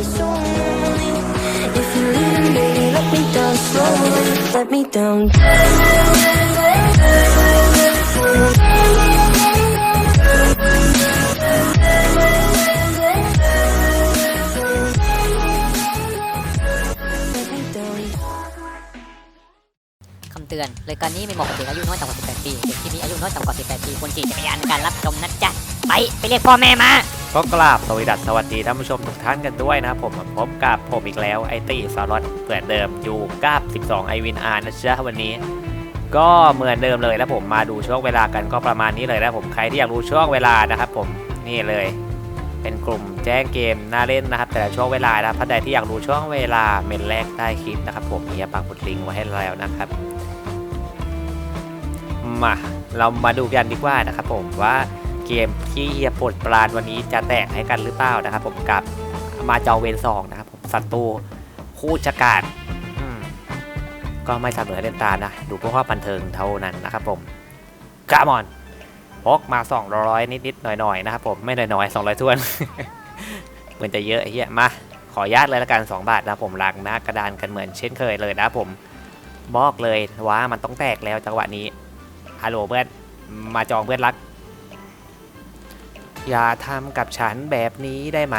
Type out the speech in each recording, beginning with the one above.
let me down slowly. Let me down. Let me down. คำเตือนรายการนี้ไม่เหมาะกับเด็กอายุน้อยต่ำกว่า 18 ปี เด็กที่มีอายุน้อยต่ำกว่า 18 ปีควรขี่จักรยานในการรับชมนะจ๊ะ ไปไปเรียกพ่อแม่มาก็กราบสวัสดีสวัสดีท่านผู้ชมทุกท่านกันด้วยนะครับผมพบกับผมอีกแล้วไอตี้สล็อตเปิดเดิมอยู่กับ12ไอวินอาร์นะจ๊ะวันนี้ ก็เหมือนเดิมเลยแล้วผมมาดูช่วงเวลากันก็ประมาณนี้เลยนะผมใครที่อยากรู้ช่วงเวลานะครับผมนี่เลย เป็นกลุ่มแจ้งเกมน่าเล่นนะครับ แต่ละช่วงเวลานะท่านใดที่อยากรู้ช่วงเวลาเมนแรกใต้คลิปนะครับ ผมมีปักบุดลิงไว้ให้แล้วนะครับมาเรามาดูกันดีกว่านะครับผมว่า เกมที่เฮียปวดปรานวันนี้จะแตกให้กันหรือเปล่านะครับ ผมกับมาจอเวนสองนะครับผมศัตรูคู่จักรานอืมก็ไม่สเสมอเล่นตานะ ดูเพื่อความบันเทิงเท่านั้นนะครับผมกามอนพกมา 200 นิดๆหน่อยๆนะครับผมไม่หน้อยๆ 200ทวนเหมือนจะเยอะเฮียมาขอญาตเลยละกัน 2 บาทนะผมล้างหน้ากระดานกันเหมือนเช่นเคยเลยนะผมบอกเลยว่ามันต้องแตกแล้วจังหวะนี้ฮัลโหลเพื่อนมาจองเพื่อนรัก อย่าทำกับฉันแบบนี้ได้ไหม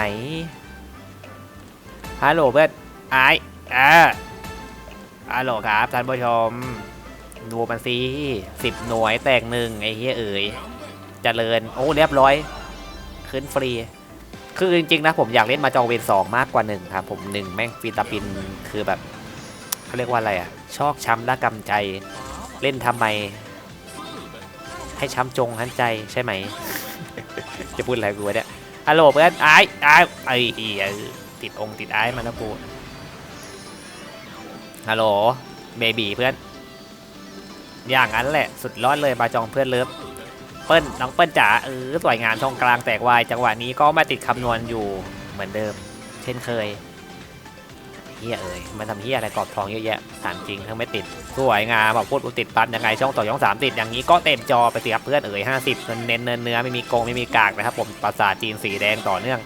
ฮัลโหลเพื่อนไอ้อ่าฮัลโหลครับท่านผู้ชม ดูมันสิสิบหน่วยแตกหนึ่งไอ้เหี้ยเอ๋ยเจริญ โอ้ เรียบร้อย ขึ้นฟรี คือจริงๆ นะ ผมอยากเล่นมาจองเวนสองมากกว่าหนึ่งครับ ผมหนึ่งแม่งฟีตาปินคือแบบเขาเรียกว่าอะไรอะชอกช้ำละกำใจ เล่นทำไม ให้ช้ำจงหันใจใช่ไหม จะพูดอะไรกูวะเนี่ยฮัลโหลเพื่อนไอ้ไอ้ไอ้เหี้ยติดองติดไอ้มานะกูฮัลโหลเบบีเพื่อน อย่างนั้นแหละสุดยอดเลยมาจองเพื่อนเลิฟเปิ้ลน้องเปิ้ลจ๋าเออสวยงามช่องกลางแตกวายจังหวะนี้ก็มาติดคำนวณอยู่เหมือนเดิม เช่นเคย เฮียเอ่ยมันทำเฮียอะไรกรอบทองเยอะแยะถามจริงทั้งไม่ติดสวยงามบอกพูดติดปั๊บยังไงช่องต่อช่องสามติดอย่างนี้ก็เต็มจอไปสิครับเพื่อนเอ๋ยห้าสิบเน้นเนื้อเนื้อไม่มีโกงไม่มีกากนะครับผมปราสาทจีนสีแดงต่อเนื่อง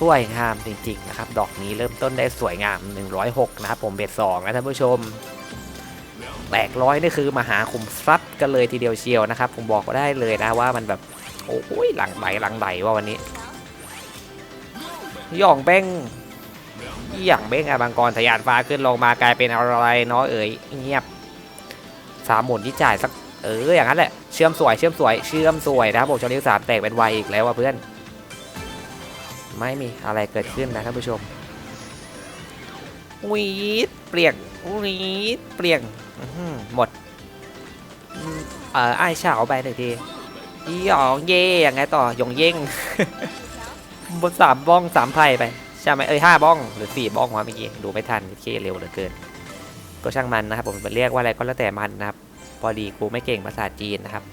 สวยงามจริงๆนะครับดอกนี้เริ่มต้นได้สวยงาม 106 นะครับผมเบ็ดสองนะท่านผู้ชมแตกร้อยนี่คือมหาคุมซัดกันเลยทีเดียวเชียวนะครับ ผมบอกก็ได้เลยนะว่ามันแบบโอ้ยหลังไหลหลังไหลว่าวันนี้ย่องเบ้ง หย่องเบ้งอะบางกรทะยานฟ้าขึ้นลงมากลายเป็นอะไรเนาะเอ๋ยเงียบสามหมุนที่จ่ายสักเอออย่างนั้นแหละเชื่อมสวยเชื่อมสวยเชื่อมสวยนะครับผมชอนิวสามแตกเป็นวายอีกแล้วว่ะเพื่อน ไม่มีอะไรเกิดขึ้นนะท่านผู้ชมวีดเปลี่ยงวีดเปลี่ยงหมดเอ่อไอ้เฉาไปหนึ่งทีหยองเย่ยังไงต่อหยงเย่งบนสามบ้องสามไพ่ไป ช่ไหมเอ้ยห้าบ้องหรือสี่บ้องวะเมื่อกี้ดูไม่ทันเคเร็วเหลือเกิน ก็ช่างมันนะครับ ผมเรียกว่าอะไรก็แล้วแต่มันนะครับ พอดีกูไม่เก่งภาษาจีนนะครับ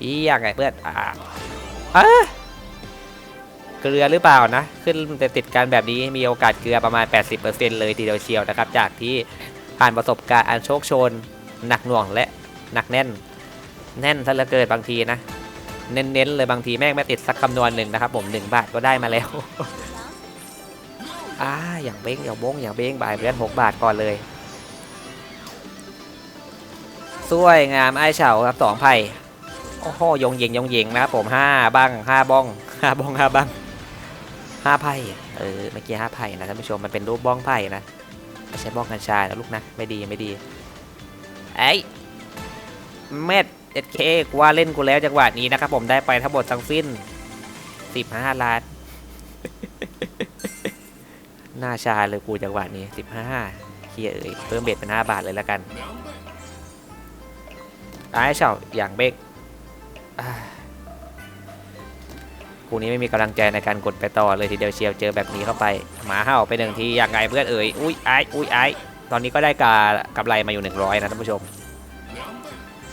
อียังไงเพื่อนอ่าอะเกลือหรือเปล่านะ ขึ้นแต่ติดกันแบบนี้มีโอกาสเกลือประมาณ 80%เลยทีเดียวเชียวนะครับ จากที่ผ่านประสบการณ์อันโชคโชน หนักหน่วงและหนักแน่น แน่นซะเหลือเกินบางทีนะ เน้นๆเลยบางทีแม่งไม่ติดสักคำนวณหนึ่งนะครับ ผมหนึ่งบาทก็ได้มาแล้ว อ่าอย่างเบ้งอย่างบงอย่างเบ้งบายเพื่อนหกบาทก่อนเลยสวยงามไอ้เฉาครับสองไผ่โอ้โหยงเยงยงเยงนะครับผมห้าบ้างห้าบ้องห้าบ้องห้าบ้างห้าไผ่เออเมื่อกี้ห้าไผ่นะท่านผู้ชมมันเป็นรูปบ้องไผ่นะไม่ใช่บ้องกัญชานะลูกนะไม่ดีไม่ดีไอ้เม็ดเอ็ดเคกว่าเล่นกูแล้วจังหวะนี้นะครับผมได้ไปทั้งหมดทั้งสิ้น 15 ล้าน หน้าชาเลยกูจังหวะนี้ 15เฮียเอ้ยเพิ่มเบ็ดเป็น5บาทเลยแล้วกันไอ้เฉาอย่างเบกอ่ากูนี้ไม่มีกำลังใจในการกดไปต่อเลยทีเดียวเชียวเจอแบบนี้เข้าไป หมาเห่าไปหนึ่งทีอย่างไงเพื่อนเอ๋ยอุ้ยไอ้อุ้ยไอ้ตอนนี้ก็ได้กากำไรมาอยู่ 100 นะท่านผู้ชม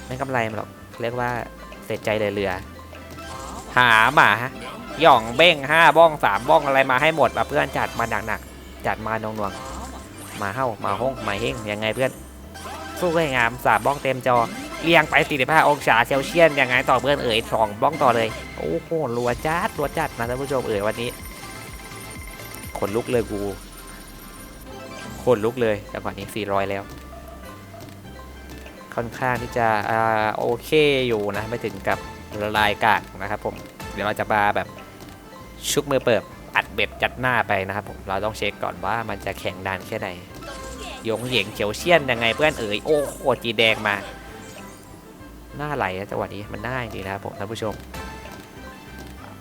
ไม่กำไรมันหรอกเรียกว่าเสียใจเลยเรือ หาหมาหย่องเบ้งห้าบ้องสามบ้องอะไรมาให้หมดมาเพื่อนจัดมาหนักๆ จัดมาหน่วงๆมาเฮ้ามาห้องมาเฮงยังไงเพื่อนสู้ให้งามสามบ้องเต็มจอเรียงไป45องศาเซลเซียสยังไงต่อเพื่อนเอ๋ยสองบ้องต่อเลยโอ้โหรัวจัดรัวจัดนะท่านผู้ชมเอ๋ยวันนี้ขนลุกเลยกูขนลุกเลยจังหวะนี้ 400 แล้ว ค่อนข้างที่จะอ่าโอเคอยู่นะไม่ถึงกับละลายกากนะครับผมเดี๋ยวเราจะมาแบบชุกมือเปิบอัด เบ็ดจัดหน้าไปนะครับผมเราต้องเช็คก่อนว่ามันจะแข็งดานแค่ไหนยงเหยงเขียวเชี่ยนยังไงเพื่อนเอ๋ยโอ้โหจีแดงมาหน้าไหลนะจังหวะนี้มันหน้าจริงนะครับผมท่านผู้ชม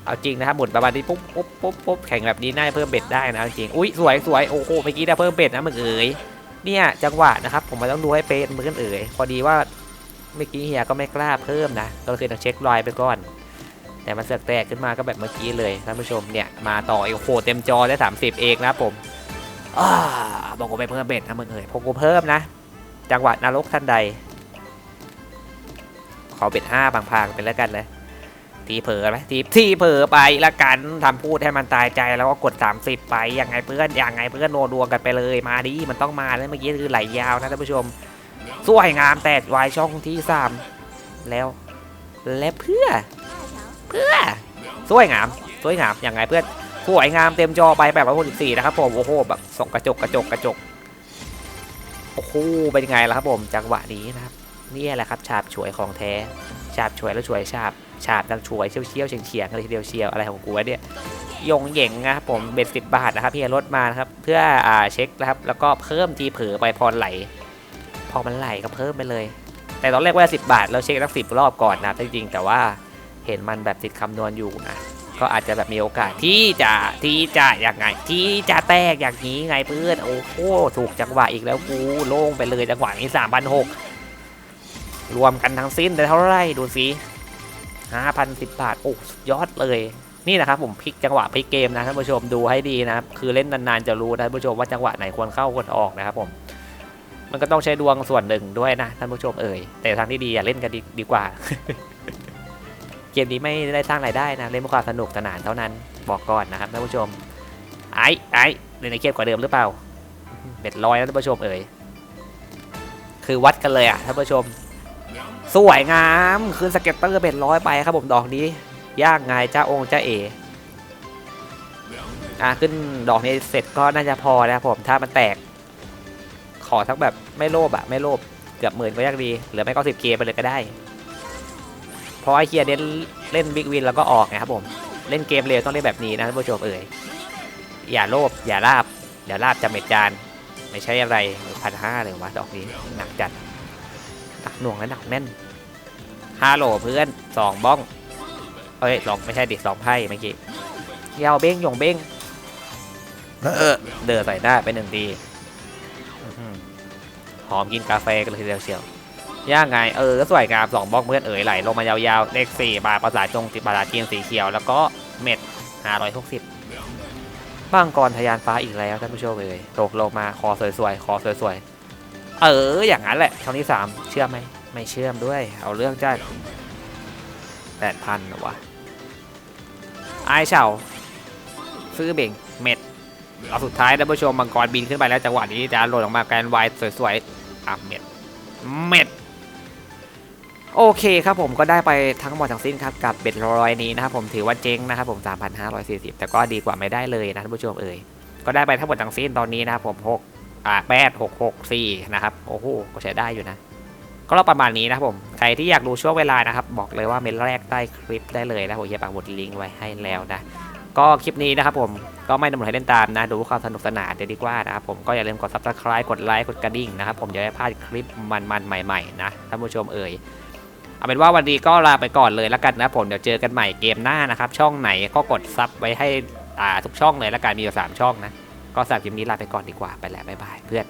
เอาจริงนะครับหมุนประมาณนี้ปุ๊บปุ๊บปุ๊บปุ๊บแข่งแบบนี้น่าเพิ่มเบ็ดได้นะจริงอุ้ยสวยสวยโอ้โหเมื่อกี้ได้เพิ่มเบ็ดนะมึงเอ๋ยเนี่ยจังหวะนะครับผมมันต้องดูให้เป๊ะมือนเอ๋ยพอดีว่าเมื่อกี้เฮียก็ไม่กล้าเพิ่มนะก็คือต้องเช็ครอยไปก่อน แต่มันเสือกแตกขึ้นมาก็แบบเมื่อกี้เลยท่านผู้ชมเนี่ยมาต่ออีกโอ้โหเต็มจอได้ 30 เองนะผมอ่าบอกกูไปเพิ่มเบ็ดนะมึงเอ๋ยพอกูเพิ่มนะ จังหวะนรกท่านใด ขอเบ็ดห้าบางพางๆเป็นแล้วกันเลยทีเผลอไหมทีทีเผลอไปละกันทำพูดให้มันตายใจแล้วก็กด 30 ไปยังไงเพื่อนยังไงเพื่อนโนดวงกันไปเลยมาดิมันต้องมาแล้วเมื่อกี้คือไหลยาวนะท่านผู้ชมสวยงามแต่วายช่องที่ 3 แล้ว และเพื่อ เพื่อสวยงามสวยงามยังไงเพื่อนสวยงามเต็มจอไปแบบว่า64นะครับผมโอ้โหแบบส่องกระจกกระจกกระจกโอ้โหเป็นยังไงล่ะครับผมจังหวะนี้นะครับนี่แหละครับฉาบฉวยของแท้ฉาบฉวยแล้วฉวยฉาบฉาบดังช่วยเชี่ยวเชี่ยวเฉียงเฉียงอะไรทีเดียวเชียวอะไรของกูเนี่ยยงเหย่งนะครับผมเบ็ดสิบบาทนะครับพี่รถมานะครับเพื่ออ่าเช็คนะครับแล้วก็เพิ่มทีเผลอไปพอไหล พอมันไหลก็เพิ่มไปเลย แต่ตอนแรกว่าสิบบาทเราเช็คตั้งสิบรอบก่อนนะจริงๆแต่ว่า เห็นมันแบบติดคำนวณอยู่นะก็อาจจะแบบมีโอกาสที่จะที่จะอย่างไง ที่จะแตกอย่างนี้ไงเพื่อนโอ้โหถูกจังหวะอีกแล้วกูโล่งไปเลยจังหวะนี้สามพันหกรวมกันทั้งสิ้นได้เท่าไหร่ดูสิห้าพันสิบบาทโอ้สุดยอดเลยนี่นะครับผมพลิกจังหวะพลิกเกมนะท่านผู้ชมดูให้ดีนะครับคือเล่นนานๆจะรู้นะท่านผู้ชมว่าจังหวะไหนควรเข้าควรออกนะครับผมมันก็ต้องใช้ดวงส่วนหนึ่งด้วยนะท่านผู้ชมเอ่ยแต่ทางที่ดีอย่าเล่นกันดีดีกว่า เกมนี้ไม่ได้สร้างรายได้นะเล่นเพื่อความสนุกสนานเท่านั้นบอกก่อนนะครับท่านผู้ชม ไอ้ไอ้เล่นในเกมกว่าเดิมหรือเปล่าเบ็ดร้อยนะท่านผู้ชมเอ่ยคือวัดกันเลยอะท่านผู้ชม สวยงามคืนสเก็ตเตอร์เบ็ดร้อยไปครับผมดอกนี้ย่างไงเจ้าองค์เจ้าเออะขึ้นดอกนี้เสร็จก็น่าจะพอแล้วผมถ้ามันแตก ขอทั้งแบบไม่โลภอะไม่โลภเกือบหมื่นก็ยังดี เหลือไม่ก็สิบเกไปเลยก็ได้ เพราะไอเคียเน้นเล่นบิ๊กวินแล้วก็ออกไงครับผม เล่นเกมเร็วต้องเล่นแบบนี้นะท่านผู้ชมเอ่ย อย่าโลภอย่าลาบเดี๋ยวลาบจะเม็ดจาน ไม่ใช่อะไรพันห้าเลยวะดอกนี้หนักจัดหนักหน่วงและหนักแน่นฮัลโหลเพื่อนสองบ้องเอ้ยสองไม่ใช่ดิสองไพ่เมื่อกี้ยาวเบ้งหยงเบ้งเออเดินใส่หน้าไปหนึ่งทีหอหอมกินกาแฟกันเลยทีเดียวเชียว ย่างไงเออก็สวยงามสองบ้องเพื่อนเอ๋ยไหลลงมายาวๆ เลขสี่บาทภาษาจงติบาทจีนสีเขียว แล้วก็เม็ดห้าร้อยหกสิบบ้างกรทะยานฟ้าอีกแล้วท่านผู้ชมเอ๋ยตกลงมาคอสวยๆคอสวยๆ เอออย่างนั้นแหละช่องที่สามเชื่อไหมไม่เชื่อมด้วย เอาเรื่องจ้าแปดพันหรอวะไอายเฉาซื้อเบ่งเม็ดเอาสุดท้ายท่านผู้ชมมังกรบินขึ้นไปแล้วจังหวะนี้จะหล่นออกมาแกนวายสวยๆอะเม็ดเม็ด โอเคครับผมก็ได้ไปทั้งหมดทั้งสิ้นครับกับเบ็ดร้อยนี้นะครับผมถือว่าเจ๊งนะครับผม3,540 แต่ก็ดีกว่าไม่ได้เลยนะท่านผู้ชมเอ่ยก็ได้ไปทั้งหมดทั้งสิ้นตอนนี้นะครับผม6อ่าแปดหกหกสี่นะครับโอ้โหก็ใช้ได้อยู่นะ ก็ประมาณนี้นะครับผมใครที่อยากดูช่วงเวลานะครับบอกเลยว่าเมนแรกใต้คลิปได้เลยนะผมจะปักหมุดลิงก์ไว้ให้แล้วนะก็คลิปนี้นะครับผมก็ไม่ดำเนินให้เล่นตามนะดูความสนุกสนานเดี๋ยวดีกว่านะครับผมก็อย่าลืมกด subscribe กดไลค์กดกระดิ่งนะครับผมจะได้พลาดคลิปมันๆใหม่ๆนะท่านผู้ชมเอ่ย เอาเป็นว่าวันนี้ก็ลาไปก่อนเลยแล้วกันนะผมเดี๋ยวเจอกันใหม่เกมหน้านะครับ ช่องไหนก็กดซับไว้ให้ทุกช่องเลยแล้วกันมีอยู่สามช่องนะก็สำหรับคลิปนี้ลาไปก่อนดีกว่าไปแล้วบ๊ายบายเพื่อน